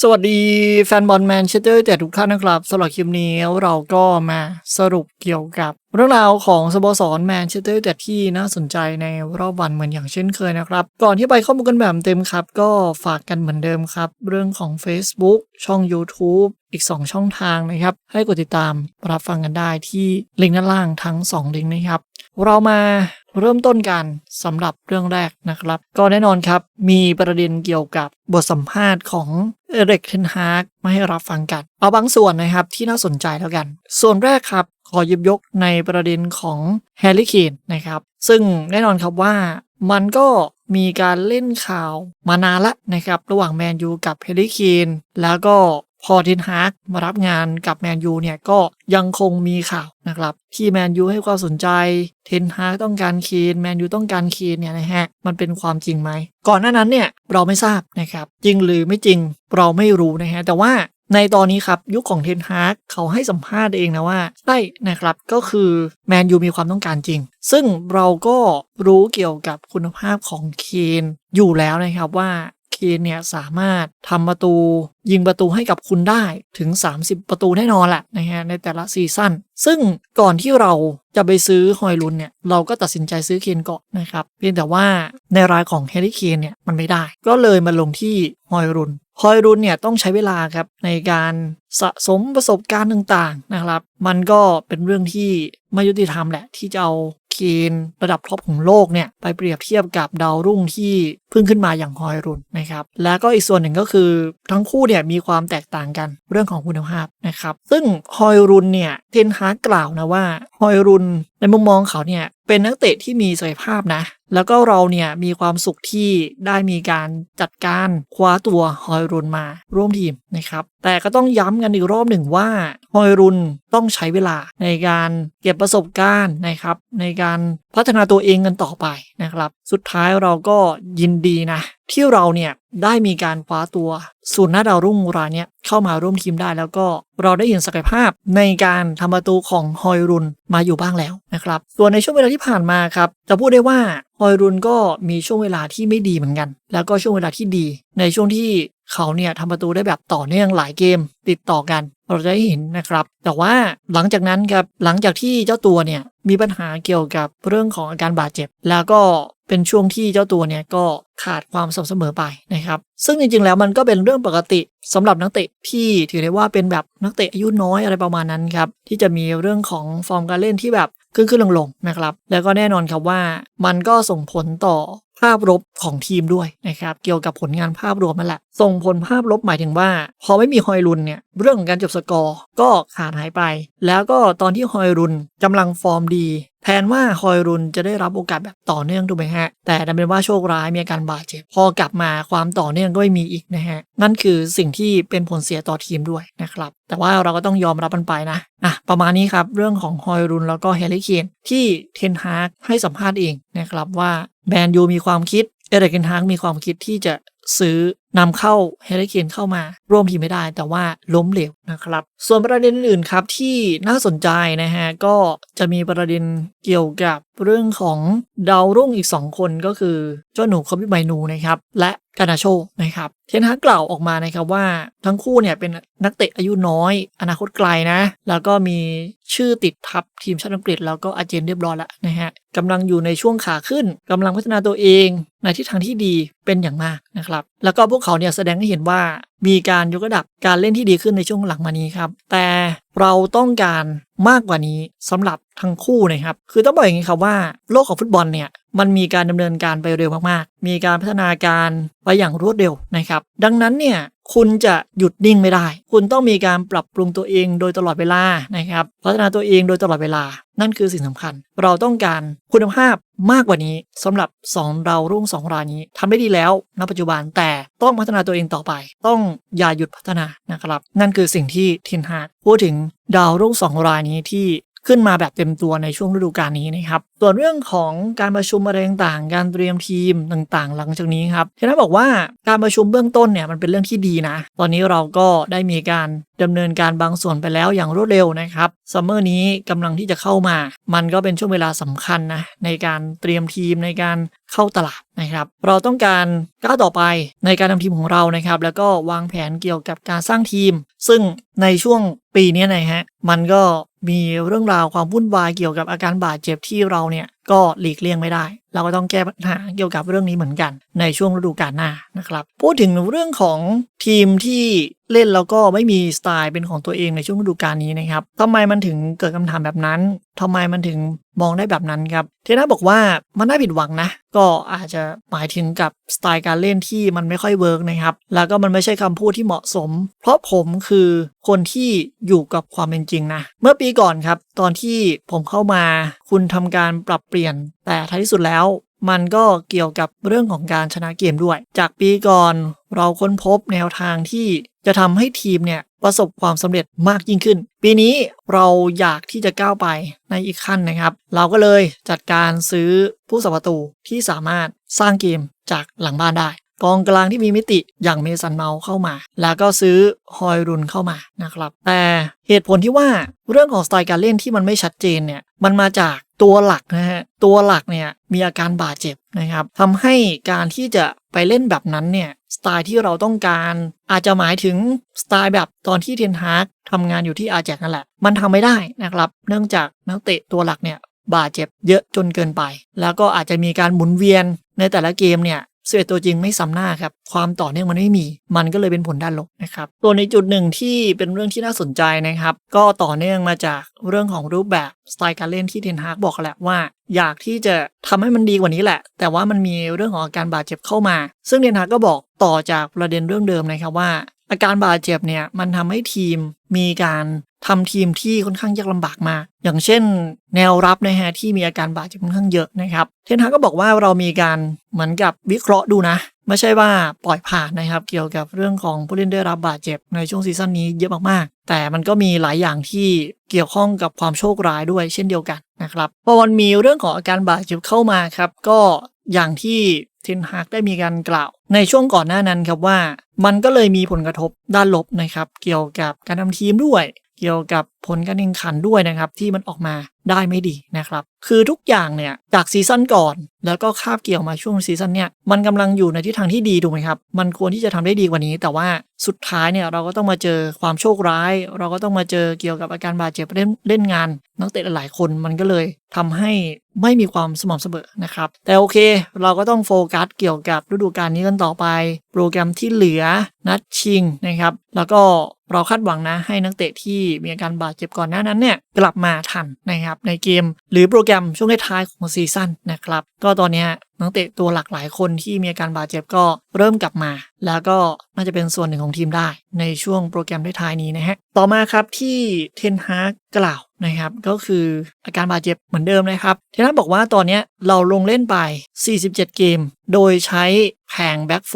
สวัสดีแฟนบอลแมนเชสเตอร์แต่ทุกท่านนะครับสำหรับคลิปนี้เราก็มาสรุปเกี่ยวกับ เรื่องราวของสโมสรแมนเชสเตอร์แต่ที่น่าสนใจในรอบวันเหมือนอย่างเช่นเคยนะครับ ก่อนที่ไปข้อมูลกันแบบเต็มครับ ก็ฝากกันเหมือนเดิมครับ เรื่องของ Facebook ช่อง YouTube อีก 2 ช่องทางนะครับ ให้กดติดตามรับฟังกันได้ที่ลิงก์ด้านล่างทั้ง 2 ลิงก์นะครับ เรามา เริ่มต้นกันสำหรับเรื่องแรกนะครับ ก็แน่นอนครับ มีประเด็นเกี่ยวกับบทสัมภาษณ์ของเอเร็กเทนฮากมาให้รับฟังกัน เอาบางส่วนนะครับที่น่าสนใจแล้วกัน ส่วนแรกครับ ขอยิบยกในประเด็นของแฮร์รี่เคนนะครับ ซึ่งแน่นอนครับว่ามันก็มีการเล่นข่าวมานานละนะครับ ระหว่างแมนยูกับแฮร์รี่เคนแล้วก็ พอเทนฮากมารับงานกับแมนยูเนี่ยก็ยังคงมีข่าวนะครับที่แมนยูให้ความสนใจเทนฮากต้องการเคนแมนยูต้องการเคนเนี่ยนะฮะมันเป็นความจริงไหม ก่อนหน้านั้นเนี่ยเราไม่ทราบนะครับจริงหรือไม่จริงเราไม่รู้นะฮะแต่ว่าในตอนนี้ครับยุคของเทนฮากเขาให้สัมภาษณ์เองนะว่าใช่นะครับก็คือแมนยูมีความต้องการจริง ซึ่งเราก็รู้เกี่ยวกับคุณภาพของเคนอยู่แล้วนะครับว่า เคนเนี่ยสามารถทำประตู ยิงประตูให้กับคุณได้ถึง 30 ประตูแน่นอนแหละนะฮะในแต่ละซีซั่นซึ่งก่อนที่เราจะไปซื้อฮอยลุนเนี่ยเราก็ตัดสินใจซื้อเคนก่อนนะครับเพียงแต่ว่าในรายของแฮร์รี่เคนเนี่ยมันไม่ได้ ก็เลยมาลงที่ฮอยรุนฮอยรุนเนี่ยต้องใช้เวลาครับในการสะสมประสบการณ์ต่างๆนะครับ มันก็เป็นเรื่องที่ไม่ยุติธรรมแหละที่จะเอา เคนระดับท็อปของโลกเนี่ยไปเปรียบเทียบกับดาวรุ่งที่เพิ่งขึ้นมาอย่างฮอยรุนนะครับแล้วก็อีกส่วนหนึ่งก็คือทั้งคู่เนี่ยมีความแตกต่างกันเรื่องของคุณภาพนะครับซึ่งฮอยรุนเนี่ยเทนฮาร์กล่าวนะว่าฮอยรุน ในมุมมองเขาเนี่ยเป็นนักเตะที่มีศักยภาพนะ แล้วก็เราเนี่ยมีความสุขที่ได้มีการจัดการคว้าตัวฮอยรุนมาร่วมทีมนะครับ แต่ก็ต้องย้ำกันอีกรอบหนึ่งว่าฮอยรุนต้องใช้เวลาในการเก็บประสบการณ์นะครับ ในการพัฒนาตัวเองกันต่อไปนะครับ สุดท้ายเราก็ยินดีนะ ที่เราเนี่ยได้มีการคว้าตัวศูนย์หน้าดาวรุ่งรายเนี้ยเข้ามาร่วมทีมได้แล้วก็เราได้เห็นศักยภาพในการทำประตูของฮอยรุนมาอยู่บ้างแล้วนะครับส่วนในช่วงเวลาที่ผ่านมาครับจะพูดได้ว่าฮอยรุนก็มีช่วงเวลาที่ไม่ดีเหมือนกัน แล้วก็ช่วงเวลาที่ดี ในช่วงที่เขาเนี่ยทำประตูได้แบบต่อเนื่องหลายเกมติดต่อกัน เราจะได้เห็นนะครับ แต่ว่าหลังจากนั้นครับหลังจากที่เจ้าตัวเนี่ยมีปัญหาเกี่ยวกับเรื่องของอาการบาดเจ็บ แล้วก็เป็นช่วงที่เจ้าตัวเนี่ยก็ขาดความสม่ำเสมอไปนะครับ ซึ่งจริงๆแล้วมันก็เป็นเรื่องปกติสำหรับนักเตะที่ถือได้ว่าเป็นแบบนักเตะอายุน้อยอะไรประมาณนั้นครับที่จะมีเรื่องของฟอร์มการเล่นที่แบบขึ้นขึ้นลงลงนะครับ แล้วก็แน่นอนครับว่ามันก็ส่งผลต่อภาพลบของทีมด้วยนะครับ เกี่ยวกับผลงานภาพรวมนั่นแหละส่งผลภาพลบหมายถึงว่า พอไม่มีฮอยรุนเนี่ยเรื่องของการจบสกอร์ก็ขาดหายไป แล้วก็ตอนที่ฮอยรุนกำลังฟอร์มดี แทนว่าฮอยรุนจะได้รับโอกาสแบบต่อเนื่องถูกไหมฮะ แต่ดันเป็นว่าโชคร้ายมีอาการบาดเจ็บ พอกลับมาความต่อเนื่องก็ไม่มีอีกนะฮะ นั่นคือสิ่งที่เป็นผลเสียต่อทีมด้วยนะครับ แต่ว่าเราก็ต้องยอมรับมันไปนะอะประมาณนี้ครับเรื่องของฮอยรุนแล้วก็เฮลิเคนที่เทนฮากให้สัมภาษณ์เองนะครับว่าแมนยูมีความคิด เอเดกเกนฮากมีความคิดที่จะซื้อนำเข้าเฮริเคนเข้ามาร่วมทีมไม่ได้แต่ว่าล้มเหลวนะครับ ส่วนประเด็นอื่นๆครับที่น่าสนใจนะฮะก็จะมีประเด็นเกี่ยวกับเรื่องของดาวรุ่งอีก 2 คนก็คือเจ้าหนูคอบิไบนูนะครับและ กานาโชนะครับ เทนฮากกล่าวออกมานะครับว่าทั้งคู่เนี่ยเป็นนักเตะอายุน้อย อนาคตไกลนะ แล้วก็มีชื่อติดทับทีมชาติอังกฤษแล้วก็อาเจนเรียบร้อยแล้วนะฮะกำลังอยู่ในช่วงขาขึ้นกำลังพัฒนาตัวเองในทิศทางที่ดีเป็นอย่างมากนะครับ แล้วก็พวกเขาเนี่ยแสดงให้เห็นว่ามีการยกระดับการเล่นที่ดีขึ้นในช่วงหลังมานี้ครับ แต่ เราต้องการมากกว่านี้สำหรับทั้งคู่นะครับ คือต้องบอกอย่างนี้ครับว่าโลกของฟุตบอลเนี่ยมันมีการดำเนินการไปเร็วมากๆ มีการพัฒนาการไปอย่างรวดเร็วนะครับ ดังนั้นเนี่ยคุณจะหยุดนิ่งไม่ได้ คุณต้องมีการปรับปรุงตัวเองโดยตลอดเวลานะครับพัฒนาตัวเองโดยตลอดเวลา นั่นคือสิ่งสำคัญ เราต้องการคุณภาพมากกว่านี้สำหรับสองเรารุ่งสองรายนี้ทำได้ดีแล้วณปัจจุบันแต่ต้องพัฒนาตัวเองต่อไป ต้องอย่าหยุดพัฒนานะครับ นั่นคือสิ่งที่ทินฮากพูดถึงดาวรุ่งสองรายนี้ที่ ขึ้นมาแบบเต็มตัวในช่วงฤดูกาลนี้นะครับส่วนเรื่องของการประชุมอะไรต่างๆ การเตรียมทีมต่างๆ หลังจากนี้ครับเทนฮาบอกว่าการประชุมเบื้องต้นเนี่ยมันเป็นเรื่องที่ดีนะ ตอนนี้เราก็ได้มีการดำเนินการบางส่วนไปแล้วอย่างรวดเร็วนะครับซัมเมอร์นี้กำลังที่จะเข้ามา มันก็เป็นช่วงเวลาสำคัญนะในการเตรียมทีมในการเข้าตลาดนะครับ เราต้องการก้าวต่อไปในการทำทีมของเรานะครับ แล้วก็วางแผนเกี่ยวกับการสร้างทีม ซึ่งในช่วงปีนี้นะฮะมันก็ มีเรื่องราวความวุ่นวายเกี่ยวกับอาการบาดเจ็บที่เราเนี่ยก็หลีกเลี่ยงไม่ได้ เราก็ต้องแก้ปัญหาเกี่ยวกับเรื่องนี้เหมือนกัน ในช่วงฤดูกาลหน้านะครับ พูดถึงเรื่องของทีมที่เล่นแล้วก็ไม่มีสไตล์เป็นของตัวเองในช่วงฤดูกาลนี้นะครับทำไมมันถึงเกิดคำถามแบบนั้นทำไมมันถึงมองได้แบบนั้นครับ เทน่าบอกว่ามันน่าผิดหวังนะ ก็อาจจะหมายถึงกับสไตล์การเล่นที่มันไม่ค่อยเวิร์กนะครับ แล้วก็มันไม่ใช่คำพูดที่เหมาะสม เพราะผมคือคนที่อยู่กับความเป็นจริงนะ เมื่อปีก่อนครับ ตอนที่ผมเข้ามา คุณทำการปรับเปลี่ยน แต่ท้ายที่สุดแล้ว มันก็เกี่ยวกับเรื่องของการชนะเกมด้วย จากปีก่อนเราค้นพบแนวทางที่จะทำให้ทีมเนี่ยประสบความสำเร็จมากยิ่งขึ้น ปีนี้เราอยากที่จะก้าวไปในอีกขั้นนะครับ เราก็เลยจัดการซื้อผู้สัประตูที่สามารถสร้างเกมจากหลังบ้านได้กองกลางที่มีมิติอย่างเมสันเมาเข้ามา แล้วก็ซื้อฮอยรุนเข้ามานะครับ แต่เหตุผลที่ว่าเรื่องของสไตล์การเล่นที่มันไม่ชัดเจนเนี่ย มันมาจาก ตัวหลักนะฮะตัวหลักเนี่ยมีอาการบาดเจ็บนะครับทำให้การที่จะไปเล่นแบบนั้นเนี่ยสไตล์ที่เราต้องการอาจจะหมายถึงสไตล์แบบตอนที่เทนฮาร์กทำงานอยู่ที่อาแจกนั่นแหละ มันทำไม่ได้นะครับ เนื่องจากนักเตะตัวหลักเนี่ยบาดเจ็บเยอะจนเกินไป แล้วก็อาจจะมีการหมุนเวียนในแต่ละเกมเนี่ย เสวตัวจริงไม่ซ้ำหน้าครับ ความต่อเนื่องมันไม่มี มันก็เลยเป็นผลด้านลบนะครับ ตัวในจุดหนึ่งที่เป็นเรื่องที่น่าสนใจนะครับ ก็ต่อเนื่องมาจากเรื่องของรูปแบบสไตล์การเล่นที่เทนฮากบอกแหละว่า อยากที่จะทำให้มันดีกว่านี้แหละ แต่ว่ามันมีเรื่องของอาการบาดเจ็บเข้ามา ซึ่งเทนฮากก็บอกต่อจากประเด็นเรื่องเดิมนะครับว่าอาการบาดเจ็บเนี่ยมันทำให้ทีมมีการ ทำทีมที่ค่อนข้างยากลำบากมากอย่างเช่น แนวรับนะฮะที่มีอาการบาดเจ็บค่อนข้างเยอะนะครับ เทนฮาก็บอกว่าเรามีการเหมือนกับวิเคราะห์ดูนะ ไม่ใช่ว่าปล่อยผ่านนะครับ เกี่ยวกับเรื่องของผู้เล่นได้รับบาดเจ็บในช่วงซีซั่นนี้เยอะมากๆ แต่มันก็มีหลายอย่างที่เกี่ยวข้องกับความโชคร้ายด้วยเช่นเดียวกันนะครับพอมันมีเรื่องของอาการบาดเจ็บเข้ามาครับก็อย่างที่เทนฮากได้มีการกล่าว ในช่วงก่อนหน้านั้นครับว่า มันก็เลยมีผลกระทบด้านลบนะครับ เกี่ยวกับการทำทีมด้วย เกี่ยวกับ ผลการแข่งขันด้วยนะครับที่มันออกมาได้ไม่ดีนะครับ คือทุกอย่างเนี่ยจากซีซั่นก่อน แล้วก็คาบเกี่ยวมาช่วงซีซั่นเนี่ยมันกำลังอยู่ในทิศทางที่ดีถูกไหมครับ มันควรที่จะทำได้ดีกว่านี้ แต่ว่าสุดท้ายเนี่ยเราก็ต้องมาเจอความโชคร้าย เราก็ต้องมาเจอเกี่ยวกับอาการบาดเจ็บเล่นเล่นงาน นักเตะหลายคนมันก็เลยทำให้ไม่มีความสม่ำเสมอนะครับ แต่โอเค เราก็ต้องโฟกัสเกี่ยวกับฤดูกาลนี้กันต่อไป โปรแกรมที่เหลือนัดชิงนะครับ แล้วก็เราคาดหวังนะให้นักเตะที่มีอาการบาดเจ็บก่อนหน้านั้นเนี่ยกลับมาทันนะครับในเกม หรือโปรแกรมช่วงท้ายของซีซั่นนะครับก็ตอนนี้ นักเตะตัวหลักหลายคนที่มีอาการบาดเจ็บก็เริ่มกลับมา แล้วก็น่าจะเป็นส่วนหนึ่งของทีมได้ ในช่วงโปรแกรมท้ายนี้นะฮะ ต่อมาครับที่เทนฮากกล่าวนะครับก็คืออาการบาดเจ็บเหมือนเดิมนะครับ เทนฮากบอกว่าตอนนี้เราลงเล่นไป 47 เกม โดยใช้แผงแบ็กโฟ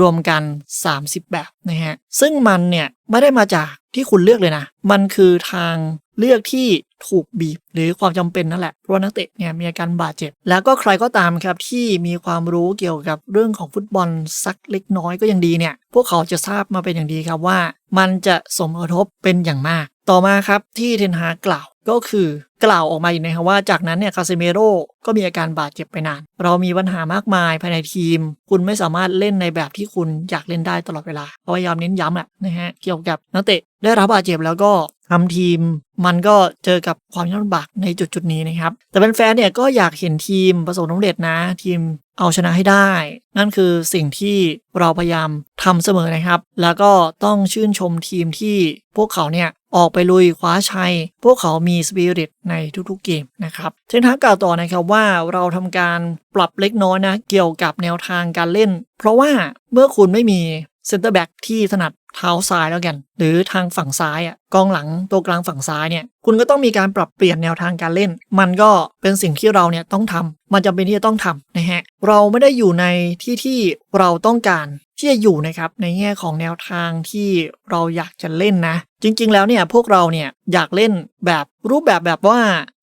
รวมกัน 30 แบบนะฮะซึ่งมันเนี่ยไม่ได้มาจากที่คุณเลือกเลยนะ มันคือทาง เลือกที่ถูกบีบหรือความจำเป็นนั่นแหละ เพราะนักเตะเนี่ยมีอาการบาดเจ็บ แล้วก็ใครก็ตามครับที่มีความรู้เกี่ยวกับเรื่องของฟุตบอลสักเล็กน้อยก็ยังดีเนี่ย พวกเขาจะทราบมาเป็นอย่างดีครับว่า มันจะสมกระทบเป็นอย่างมาก ต่อมาครับที่เทนฮากล่าวก็คือกล่าวออกมาอีกนะครับว่าจากนั้นเนี่ยคาเซเมโรก็มีอาการบาดเจ็บไปนาน เรามีปัญหามากมายภายในทีม คุณไม่สามารถเล่นในแบบที่คุณอยากเล่นได้ตลอดเวลาพยายามเน้นย้ำแหละนะฮะเกี่ยวกับนักเตะได้รับบาดเจ็บแล้วก็ ทำทีมมันก็เจอกับความยากลำบากในจุดจุดนี้นะครับ แต่เป็นแฟนๆเนี่ยก็อยากเห็นทีมประสบความสำเร็จนะ ทีมเอาชนะให้ได้ นั่นคือสิ่งที่เราพยายามทำเสมอนะครับ แล้วก็ต้องชื่นชมทีมที่พวกเขาเนี่ยออกไปลุยคว้าชัย พวกเขามีสปิริตในทุกๆเกมนะครับเทนฮากกล่าวต่อนะครับว่าเราทำการปรับเล็กน้อยนะ เกี่ยวกับแนวทางการเล่น เพราะว่าเมื่อคุณไม่มีเซนเตอร์แบ็กที่ถนัด เท้าซ้ายแล้วกัน หรือทางฝั่งซ้ายอะกองหลังตัวกลางฝั่งซ้ายเนี่ยคุณก็ต้องมีการปรับเปลี่ยนแนวทางการเล่น มันก็เป็นสิ่งที่เราเนี่ยต้องทำมันจำเป็นที่จะต้องทำนะฮะ เราไม่ได้อยู่ในที่ที่เราต้องการที่จะอยู่นะครับในแง่ของแนวทางที่เราอยากจะเล่นนะ จริง ๆ แล้วเนี่ยพวกเราเนี่ยอยากเล่นแบบรูปแบบแบบว่า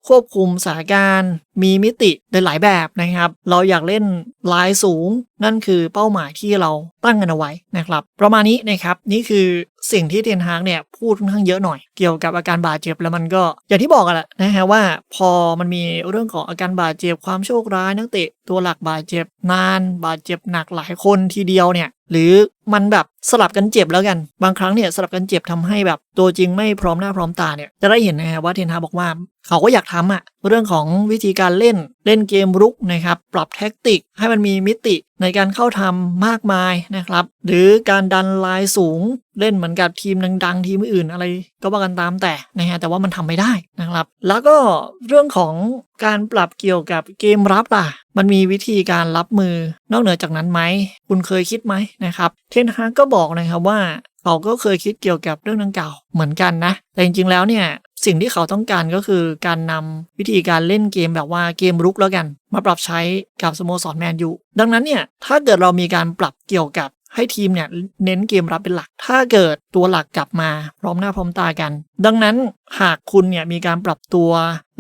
ควบคุมสถานการณ์มีมิติในหลายแบบนะครับ เราอยากเล่นลายสูง นั่นคือเป้าหมายที่เราตั้งกันเอาไว้นะครับ ประมาณนี้นะครับนี่คือ สิ่งที่เทนฮากเนี่ยพูดค่อนข้างเยอะหน่อยเกี่ยวกับอาการบาดเจ็บแล้วมันก็อย่างที่บอกกันแหละนะฮะว่าพอมันมีเรื่องของอาการบาดเจ็บความโชคร้ายนักเตะตัวหลักบาดเจ็บนาน บาดเจ็บหนักหลายคนทีเดียวเนี่ยหรือ มันแบบสลับกันเจ็บแล้วกัน บางครั้งเนี่ยสลับกันเจ็บทำให้แบบตัวจริงไม่พร้อมหน้าพร้อมตาเนี่ยจะได้เห็นนะฮะว่าเทนฮาบอกว่า เขาก็อยากทำอะเรื่องของวิธีการเล่นเล่นเกมรุกนะครับปรับแท็กติกให้มันมีมิติในการเข้าทำมากมายนะครับ หรือการดันลายสูงเล่นเหมือนกับทีมดังๆ ทีมอื่นอะไรก็ว่ากันตามแต่นะฮะแต่ว่ามันทำไม่ได้นะครับ แล้วก็เรื่องของการปรับเกี่ยวกับเกมรับล่ะ มันมีวิธีการรับมือนอกเหนือจากนั้นไหมคุณเคยคิดไหมนะครับเทนฮากก็บอกนะครับว่าเขาก็เคยคิดเกี่ยวกับเรื่องดังกล่าวเหมือนกันนะ แต่จริงๆแล้วเนี่ยสิ่งที่เขาต้องการก็คือการนำวิธีการเล่นเกมแบบว่าเกมรุกแล้วกัน มาปรับใช้กับสโมสรแมนยูดังนั้นเนี่ยถ้าเกิดเรามีการปรับเกี่ยวกับให้ทีมเนี่ยเน้นเกมรับเป็นหลัก ถ้าเกิด ตัวหลักกลับมาพร้อมหน้าพร้อมตากัน ดังนั้นหากคุณเนี่ยมีการปรับตัว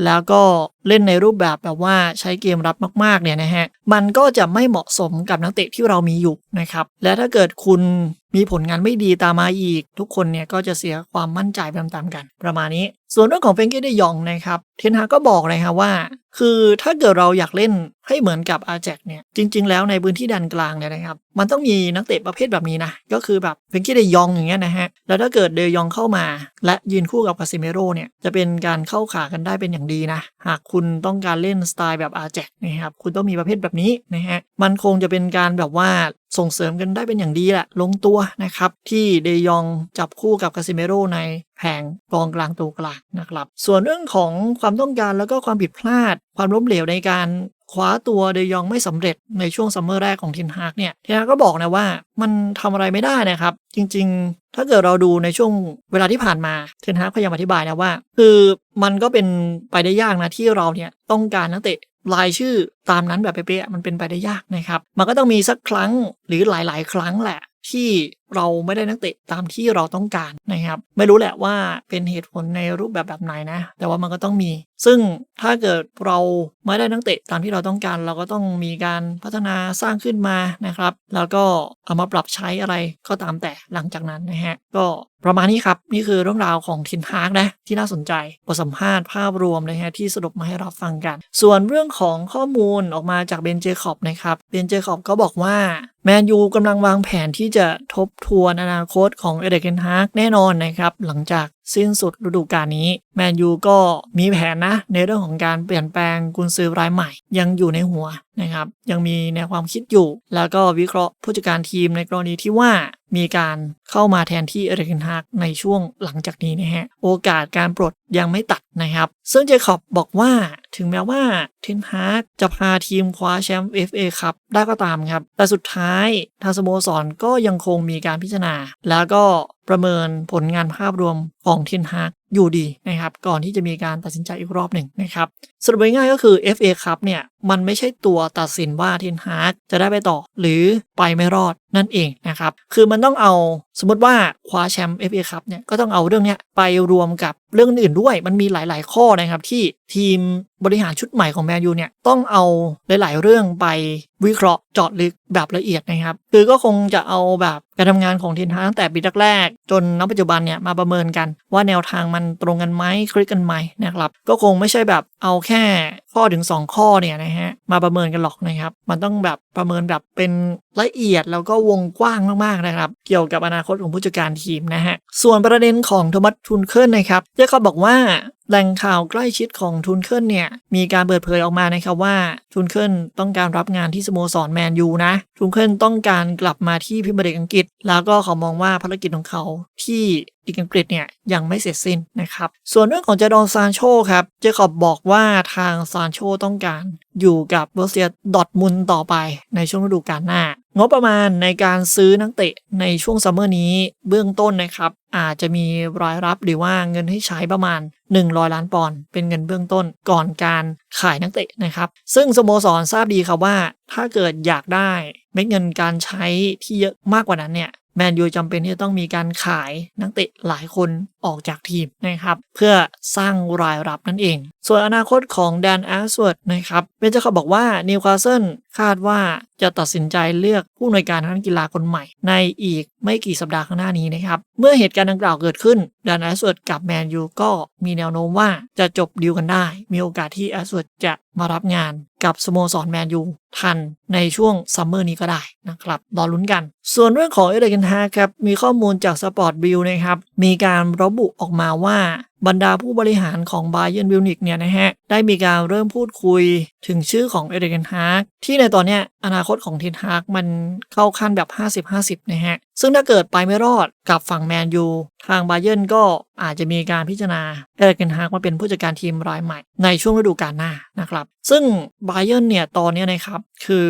แล้วก็เล่นในรูปแบบแบบว่าใช้เกมรับมากๆเนี่ยนะฮะมันก็จะไม่เหมาะสมกับนักเตะที่เรามีอยู่นะครับและถ้าเกิดคุณมีผลงานไม่ดีตามมาอีก ทุกคนเนี่ยก็จะเสียความมั่นใจไปตามๆกัน ประมาณนี้ ส่วนเรื่องของเฟงเก้ได้ยองนะครับเทนฮาก็บอกเลยครับว่า คือถ้าเกิดเราอยากเล่นให้เหมือนกับอาแจกเนี่ยจริง ๆ แล้วในพื้นที่ดันกลางเนี่ยนะครับ มันต้องมีนักเตะประเภทแบบนี้นะก็คือแบบเฟงเก้ได้ยองอย่างเงี้ยนะฮะแล้วถ้าเกิดเดยองเข้ามา และยืนคู่กับคาซิเมโรเนี่ยจะเป็นการเข้าขากันได้เป็นอย่างดีนะ หากคุณต้องการเล่นสไตล์แบบอาแจกนะครับคุณต้องมีประเภทแบบนี้นะฮะมันคงจะเป็นการแบบว่าส่งเสริมกันได้เป็นอย่างดีแหละ ลงตัวนะครับ ที่เดยองจับคู่กับคาซิเมโรในแผงกองกลางตัวกลางนะครับ ส่วนเรื่องของความต้องการแล้วก็ความผิดพลาด ความล้มเหลวในการ คว้าตัวเดยองไม่สำเร็จในช่วงซัมเมอร์แรกของเทนฮากเนี่ยเทนฮากก็บอกนะว่ามันทำอะไรไม่ได้นะครับ จริง ๆ ถ้าเกิดเราดูในช่วงเวลาที่ผ่านมาเทนฮากพยายามอธิบายนะว่า คือมันก็เป็นไปได้ยากนะที่เราเนี่ยต้องการนักเตะรายชื่อตามนั้นแบบเป๊ะๆมันเป็นไปได้ยากนะครับ มันก็ต้องมีสักครั้งหรือหลาย ๆ ครั้งแหละที่เราไม่ได้นักเตะตามที่เราต้องการนะครับ ไม่รู้แหละว่าเป็นเหตุผลในรูปแบบแบบไหนนะ แต่ว่ามันก็ต้องมี ซึ่งถ้าเกิดเราไม่ได้นักเตะตามที่เราต้องการ เราก็ต้องมีการพัฒนาสร้างขึ้นมานะครับ แล้วก็เอามาปรับใช้อะไรก็ตามแต่หลังจากนั้นนะฮะก็ประมาณนี้ครับ นี่คือเรื่องราวของทินฮากนะที่น่าสนใจบทสัมภาษณ์ภาพรวมนะฮะที่สรุปมาให้เราฟังกัน ส่วนเรื่องของข้อมูลออกมาจากเบนเจคอบนะครับเบนเจคอบก็บอกว่าแมนยูกำลังวางแผนที่จะทบทวนอนาคตของเอเดกเกนฮากแน่นอนนะครับ หลังจากสิ้นสุดฤดูกาลนี้แมนยูก็มีแผนนะ ในเรื่องของการเปลี่ยนแปลงกุนซือรายใหม่ ยังอยู่ในหัวนะครับ ยังมีแนวความคิดอยู่ แล้วก็วิเคราะห์ผู้จัดการทีมในกรณีที่ว่า มีการเข้ามาแทนที่เอเดกเกนฮากในช่วงหลังจากนี้นะฮะ โอกาสการปลดยังไม่ตัดนะครับ ซึ่งเจคอบบอกว่าถึงแม้ว่าเทนฮากจะพาทีมคว้าแชมป์ FA ครับได้ก็ตามครับ แต่สุดท้ายทางสโมสรก็ยังคงมีการพิจารณา แล้วก็ประเมินผลงานภาพรวมของเทนฮากอยู่ดีนะครับ ก่อนที่จะมีการตัดสินใจอีกรอบหนึ่งนะครับสรุปง่ายๆก็คือ FA ครับเนี่ย มันไม่ใช่ตัวตัดสินว่าเทนฮากจะได้ไปต่อ หรือไปไม่รอดนั่นเองนะครับ คือมันต้องเอาสมมติว่าคว้าแชมป์ FA ครับเนี่ยก็ต้องเอาเรื่องเนี้ยไปรวมกับเรื่องอื่นด้วย มันมีหลาย ๆ ข้อนะครับที่ทีมบริหารชุดใหม่ของแมนยูเนี่ยต้องเอาหลาย ๆ เรื่องไปวิเคราะห์เจาะลึกแบบละเอียดนะครับ คือก็คงจะเอาแบบการทำงานของเทนฮาตั้งแต่ปีแรกๆจนณปัจจุบันเนี่ยมาประเมินกันว่าแนวทางมันตรงกันไหมคลิกกันไหมนะครับ ก็คงไม่ใช่แบบเอาแค่ข้อถึง 2 ข้อเนี่ยนะฮะมาประเมินกันหรอกนะครับ มันต้องแบบประเมินแบบเป็นละเอียดแล้วก็วงกว้างมากๆนะครับ เกี่ยวกับอนาคตของผู้จัดการทีมนะฮะส่วนประเด็นของโทมัสทุนเคิลนะครับเจ้าเขาบอกว่า แหล่งข่าวใกล้ชิดของทุนเคิลเนี่ย มีการเปิดเผยออกมานะครับว่าทุนเคิลต้องการรับงานที่สโมสรแมนยูนะ ทุนเคิลต้องการกลับมาที่พิมพ์เด็กอังกฤษ แล้วก็เขามองว่าภารกิจของเขาที่ลีกอังกฤษเนี่ยยังไม่เสร็จสิ้นนะครับ ส่วนเรื่องของเจดอนซานโชครับ เจคอบบอกว่าทางซานโชต้องการอยู่กับเบอร์เซียดอทมุนต่อไปในช่วงฤดูกาลหน้า งบประมาณในการซื้อนักเตะในช่วงซัมเมอร์นี้เบื้องต้นนะครับ อาจจะมีรายรับหรือว่าเงินให้ใช้ประมาณ 100 ล้านปอนด์เป็นเงินเบื้องต้นก่อนการขายนักเตะนะครับ ซึ่งสโมสรทราบดีครับว่า ถ้าเกิดอยากได้เม็ดเงินการใช้ที่เยอะมากกว่านั้นเนี่ยแมนยูจำเป็นที่จะต้องมีการขายนักเตะหลายคนออกจากทีมนะครับ เพื่อสร้างรายรับนั่นเอง ส่วนอนาคตของแดนแอสเวิร์ดนะครับเบนจะเขาบอกว่านิวคาสเซิลคาดว่า จะตัดสินใจเลือกผู้อำนวยการทางกีฬาคนใหม่ ในอีกไม่กี่สัปดาห์ข้างหน้านี้นะครับ เมื่อเหตุการณ์ดังกล่าวเกิดขึ้นแดนแอสเวิร์ดกับแมนยูก็มีแนวโน้มว่าจะจบดีลกันได้ มีโอกาสที่แอสเวิร์ดจะมารับงานกับสโมสรแมนยูทันในช่วงซัมเมอร์นี้ก็ได้นะครับรอลุ้นกัน ส่วนเรื่องของเอเดกันฮาครับ มีข้อมูลจากสปอร์ตบิลนะครับ มีการระบุออกมาว่าบรรดาผู้บริหารของไบเย r n นวิลนิกเนี่ยนะฮะ ได้มีการเริ่มพูดคุยถึงชื่อของเอเดกันฮาร์ที่ในตอนเนี้ยอนาคตของเทนฮาร์กมันเข้าขั้นแบบ 50-50 นะฮะ ซึ่งถ้าเกิดไปไม่รอดกับฝั่งแมนยูทางบาเย r n ก็อาจจะมีการพิจารณาเอเกันฮาร์กมาเป็นผู้จัดการทีมรายใหม่ ในช่วงฤดูกาลหน้านะครับ ซึ่งบาเย r n เนี่ยตอนนี้นะครับ คือ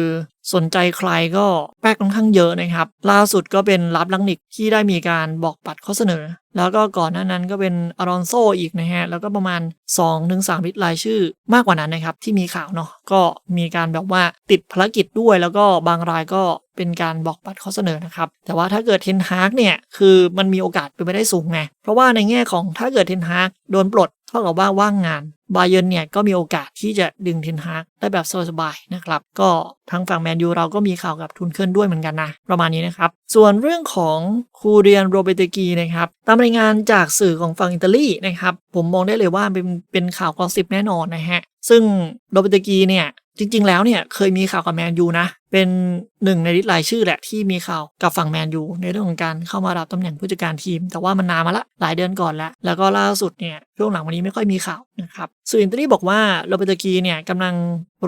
สนใจใครก็แป๊กค่อนข้างเยอะนะครับ ล่าสุดก็เป็นรับลังนิกที่ได้มีการบอกปัดข้อเสนอ แล้วก็ก่อนหน้านั้นก็เป็นอารอนโซอีกนะฮะ แล้วก็ประมาณ 2-3วิดรายชื่อมากกว่านั้นนะครับ ที่มีข่าวเนาะก็มีการแบบว่าติดภารกิจด้วยแล้วก็บางรายก็ เป็นการบอกปัดข้อเสนอนะครับ แต่ว่าถ้าเกิดเทนฮากเนี่ยคือมันมีโอกาสเป็นไปได้สูงไงเพราะว่าในแง่ของถ้าเกิดเทนฮากโดนปลดเท่ากับว่าว่างงานบาเย r n เนี่ยก็มีโอกาสที่จะดึงเทนฮากได้แบบสบายๆนะครับ ก็ทางฝั่งแมนยูเราก็มีข่าวกับทุนเคลื่อนด้วยเหมือนกันนะ ประมาณนี้นะครับ ส่วนเรื่องของคูเรียนโรเบตกีนะครับตามรายงานจากสื่อของฝั่งอิตาลีนะครับ ผมมองได้เลยว่าเป็นเป็นข่าวกอสิบแน่นอนนะฮะ ซึ่งโรเบตกีเนี่ยจริงๆแล้วเนี่ยเคยมีข่าวกับแมนยูนะ เป็นหนึ่งในลิสต์รายชื่อแหละที่มีข่าวกับฝั่งแมนยูในเรื่องของการเข้ามารับตำแหน่งผู้จัดการทีม แต่ว่ามันนานมาละหลายเดือนก่อนแล้ว แล้วก็ล่าสุดเนี่ยช่วงหลังวันนี้ไม่ค่อยมีข่าวนะครับสื่ออินเตอร์นี่บอกว่าโรเบร์ตกีเนี่ยกำลัง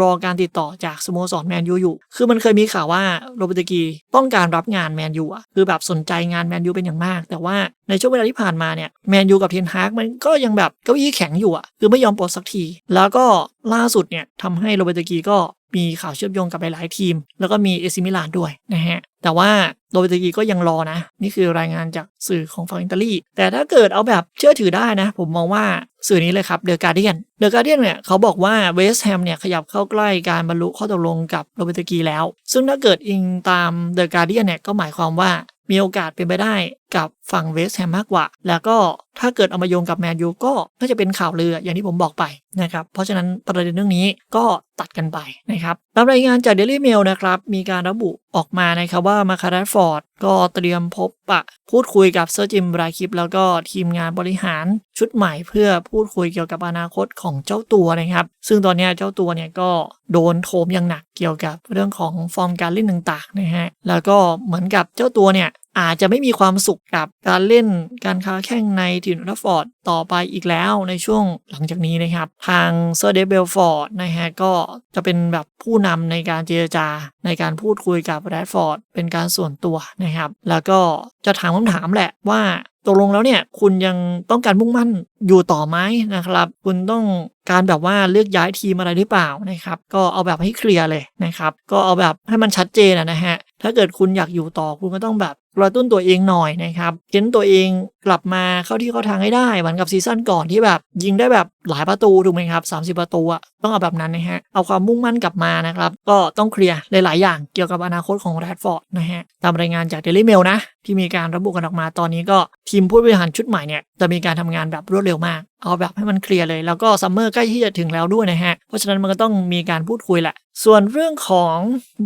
รอการติดต่อจากสโมสรแมนยูอยู่ คือมันเคยมีข่าวว่าโรเบร์ตกีต้องการรับงานแมนยูอะคือแบบสนใจงานแมนยูเป็นอย่างมาก แต่ว่าในช่วงเวลาที่ผ่านมาเนี่ยแมนยูกับเทนฮากมันก็ยังแบบเก้าอี้แข็งอยู่อะคือไม่ยอมปลดสักที แล้วก็ล่าสุดเนี่ยทำให้โรเบร์ตกีก็ มีข่าวเชื่อมโยงกับหลายๆทีม แล้วก็มีเอซิมิลานด้วยนะฮะ แต่ว่าโรเบร์ตกีก็ยังรอนะ นี่คือรายงานจากสื่อของฝั่งอิตาลี แต่ถ้าเกิดเอาแบบเชื่อถือได้นะ ผมมองว่าสื่อนี้เลยครับเดอะการ์เดียนเดอะการ์เดียนเนี่ยเขาบอกว่าเวสต์แฮมเนี่ยขยับเข้าใกล้การบรรลุข้อตกลงกับโรเบร์ตกีแล้ว ซึ่งถ้าเกิดอิงตามเดอะการ์เดียนเนี่ยก็หมายความว่ามีโอกาสเป็นไปได้ กับฝั่งเวส์แฮมมากกว่า แล้วก็ถ้าเกิดเอามาโยงกับแมนยูก็น่าจะเป็นข่าวลืออย่างที่ผมบอกไปนะครับ เพราะฉะนั้นประเด็นเรื่องนี้ก็ตัดกันไปนะครับตามรายงานจากเดลี่เมลนะครับ มีการระบุออกมานะครับว่ามาคาร์ดฟอร์ดก็เตรียมพบปะ พูดคุยกับเซอร์จิมรายคิป แล้วก็ทีมงานบริหารชุดใหม่เพื่อพูดคุยเกี่ยวกับอนาคตของเจ้าตัวนะครับ ซึ่งตอนนี้เจ้าตัวเนี่ยก็โดนโถมอย่างหนักเกี่ยวกับเรื่องของฟอร์มการเล่นต่างๆนะฮะแล้วก็เหมือนกับเจ้าตัวเนี่ย อาจจะไม่มีความสุขกับการเล่นการค้าแข่งในทีมรัฟฟอร์ดต่อไปอีกแล้วในช่วงหลังจากนี้นะครับ ทางเซอร์เดเบลฟอร์ดนะฮะก็จะเป็นแบบผู้นำในการเจรจาในการพูดคุยกับแรดฟอร์ดเป็นการส่วนตัวนะครับ แล้วก็จะถามคำถามแหละว่าตกลงแล้วเนี่ยคุณยังต้องการมุ่งมั่นอยู่ต่อไหมนะครับ คุณต้องการแบบว่าเลือกย้ายทีมอะไรหรือเปล่านะครับ ก็เอาแบบให้เคลียร์เลยนะครับ ก็เอาแบบให้มันชัดเจนนะฮะถ้าเกิดคุณอยากอยู่ต่อคุณก็ต้องแบบกระตุ้นตัวเองหน่อยนะครับเข็นตัวเองกลับมาเข้าที่เข้าทางให้ได้เหมือนกับซีซั่นก่อนที่แบบยิงได้แบบหลายประตูถูกไหมครับ 30 ประตูอะต้องเอาแบบนั้นนะฮะ เอาความมุ่งมั่นกลับมานะครับ ก็ต้องเคลียร์หลาย ๆ อย่างเกี่ยวกับอนาคตของแรดฟอร์ดนะฮะ ตามรายงานจากเดลี่เมลนะ ที่มีการระบุกันออกมาตอนนี้ก็ทีมผู้บริหารชุดใหม่เนี่ยจะมีการทำงานแบบรวดเร็วมากเอาแบบให้มันเคลียร์เลยแล้วก็ซัมเมอร์ใกล้ที่จะถึงแล้วด้วยนะฮะ เพราะฉะนั้นมันก็ต้องมีการพูดคุยแหละ ส่วนเรื่องของ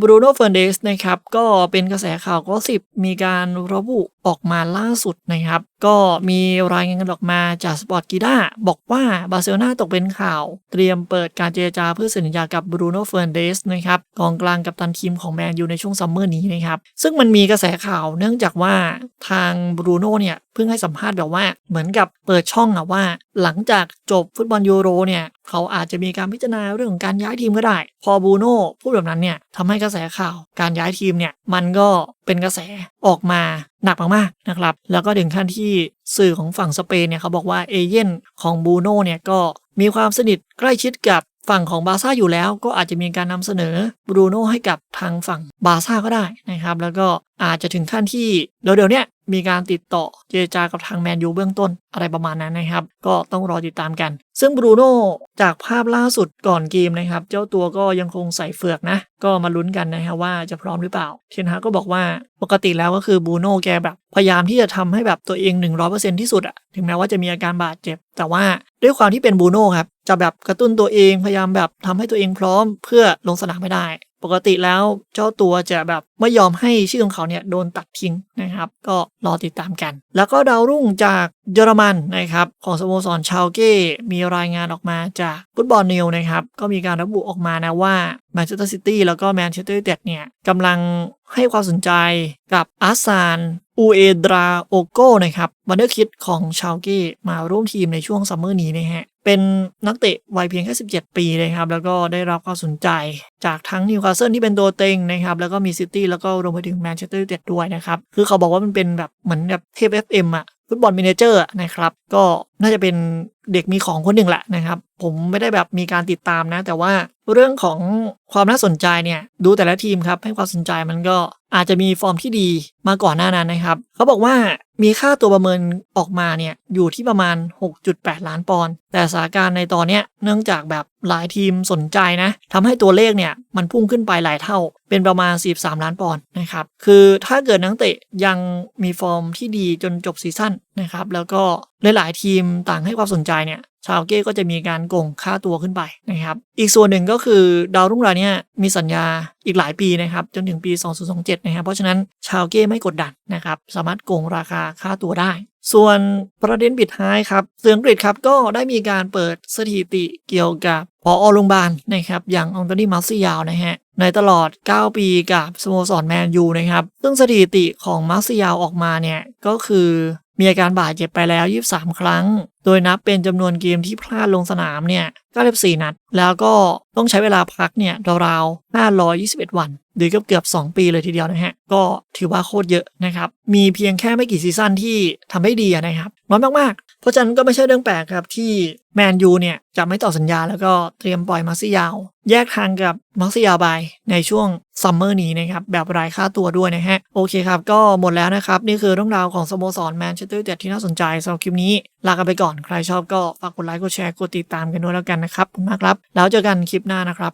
บรูโน่เฟ r ร์เดสนะครับก็เป็นกระแสข่าวก็สิบมีการระบุออกมาล่าสุดนะครับ ก็มีรายงานกันออกมาจากสปอร์ตกีดาบอกว่าบาร์เซโลนาตกเป็นข่าว เตรียมเปิดการเจรจาเพื่อเซ็นสัญญากับบรูโน่เฟ r ร์นเดสนะครับกองกลางกับตันทีมของแมนยูในช่วงซัมเมอร์นี้นะครับ ซึ่งมันมีกระแสข่าวเนื่องจากว่าทางบรูโน่เนี่ยเพิ่งให้สัมภาษณ์แบบว่าเหมือนกับเปิดช่องอะว่าหลังจากจบฟุตบอลยูโรเนี่ยเขาอาจจะมีการพิจารณาเรื่องของการย้ายทีมก็ได้ พอบูโน่พูดแบบนั้นเนี่ยทำให้กระแสข่าวการย้ายทีมเนี่ยมันก็เป็นกระแสออกมาหนักมากๆนะครับ แล้วก็ถึงขั้นที่สื่อของฝั่งสเปนเนี่ยเขาบอกว่าเอเย่นของบูโน่เนี่ยก็มีความสนิทใกล้ชิดกับฝั่งของบาซ่าอยู่แล้วก็อาจจะมีการนำเสนอบรูโน่ให้กับทางฝั่งบาซ่าก็ได้นะครับ แล้วก็อาจจะถึงขั้นที่เดี๋ยวๆเนี้ย มีการติดต่อเจรจากับทางแมนยูเบื้องต้นอะไรประมาณนั้นนะครับ ก็ต้องรอติดตามกัน ซึ่งบรูโน่จากภาพล่าสุดก่อนเกมนะครับ เจ้าตัวก็ยังคงใส่เฟือกนะ ก็มาลุ้นกันนะครับว่าจะพร้อมหรือเปล่าเทนฮาก็บอกว่าปกติแล้วก็คือบรูโน่แกแบบพยายามที่จะทำให้แบบตัวเอง 100%ที่สุดอะถึงแม้ว่าจะมีอาการบาดเจ็บ แต่ว่าด้วยความที่เป็นบรูโน่ครับจะแบบกระตุ้นตัวเองพยายามแบบทำให้ตัวเองพร้อม เพื่อลงสนามไม่ได้ ปกติแล้วเจ้าตัวจะแบบ ไม่ยอมให้ชื่อของเขาเนี่ยโดนตัดทิ้งนะครับ ก็รอติดตามกัน แล้วก็ดาวรุ่งจากเยอรมันนะครับของสโมสรชาวเก้มีรายงานออกมาจากฟุตบอลนิวนะครับก็มีการระบุออกมานะว่าแมนเชสเตอร์ซิตี้แล้วก็แมนเชสเตอร์ยูไนเต็ดเนี่ยกำลังให้ความสนใจกับอาซานอูเอดราโอโก้นะครับวันเดอร์คิดของชาวเก้มาร่วมทีมในช่วงซัมเมอร์นี้นะฮะเป็นนักเตะวัยเพียงแค่ 17 ปีนะครับแล้วก็ได้รับความสนใจจากทั้งนิวคาสเซิลที่เป็นตัวเต็งนะครับแล้วก็มีซิตี้แล้วก็รวมไปถึงแมนเชสเตอร์ยูไนเต็ดด้วยนะครับ คือเขาบอกว่ามันเป็นแบบเหมือนแบบเทฟเอฟเอะฟุตบอลมินเจอร์นะครับ ก็น่าจะเป็นเด็กมีของคนหนึ่งแหละนะครับผมไม่ได้แบบมีการติดตามนะ แต่ว่าเรื่องของความน่าสนใจเนี่ย ดูแต่ละทีมครับ ให้ความสนใจมันก็อาจจะมีฟอร์มที่ดีมาก่อนหน้านั้นนะครับ เขาบอกว่ามีค่าตัวประเมินออกมาเนี่ย อยู่ที่ประมาณ 6.8 ล้านปอนด์แต่สถานการณ์ในตอนเนี้ยเนื่องจากแบบหลายทีมสนใจนะทำให้ตัวเลขเนี่ย มันพุ่งขึ้นไปหลายเท่า เป็นประมาณ 43 ล้านปอนด์นะครับ คือถ้าเกิดนักเตะยังมีฟอร์มที่ดีจนจบซีซั่นนะครับแล้วก็หลายๆทีมต่างให้ความสนใจเนี่ย ชาวเก้ก็จะมีการโกงค่าตัวขึ้นไปนะครับ อีกส่วนหนึ่งก็คือดาวรุ่งรายเนี้มีสัญญาอีกหลายปีนะครับจนถึงปี 2027 นะครับ เพราะฉะนั้นชาวเก้ไม่กดดันนะครับ สามารถโกงราคาค่าตัวได้ ส่วนประเด็นปิดท้ายครับเสืองกฤษครับก็ได้มีการเปิดสถิติเกี่ยวกับพอโรงพยาบาลนะครับอย่างองโตนี่มาร์ซิยาวนะฮะในตลอด 9 ปีกับสโมสรแมนยูนะครับซึ่งสถิติของมาร์ซิยาวออกมาเนี่ยก็คือ มีอาการบาดเจ็บไปแล้ว 23 ครั้ง โดยนับเป็นจำนวนเกมที่พลาดลงสนามเนี่ย 94 นัด แล้วก็ต้องใช้เวลาพักเนี่ยราวๆ521 วัน หรือเกือบเกือบ2 ปีเลยทีเดียวนะฮะ ก็ถือว่าโคตรเยอะนะครับ มีเพียงแค่ไม่กี่ซีซั่นที่ทำได้ดีนะครับ น้อยมากๆ เพราะฉะนั้นก็ไม่ใช่เรื่องแปลกครับที่แมนยูเนี่ยจะไม่ต่อสัญญาแล้วก็เตรียมปล่อยมาร์ซิยาว แยกทางกับมาร์ซิยาวไปในช่วงซัมเมอร์นี้นะครับแบบรายค่าตัวด้วยนะฮะ โอเคครับ ก็หมดแล้วนะครับ นี่คือเรื่องราวของสโมสรแมนเชสเตอร์ยูไนเต็ดที่น่าสนใจสำหรับคลิปนี้ ลากันไปก่อนใครชอบก็ฝากกดไลค์กดแชร์กดติดตามกันด้วยแล้วกันนะครับขอบคุณมากครับ แล้วเจอกันคลิปหน้านะครับ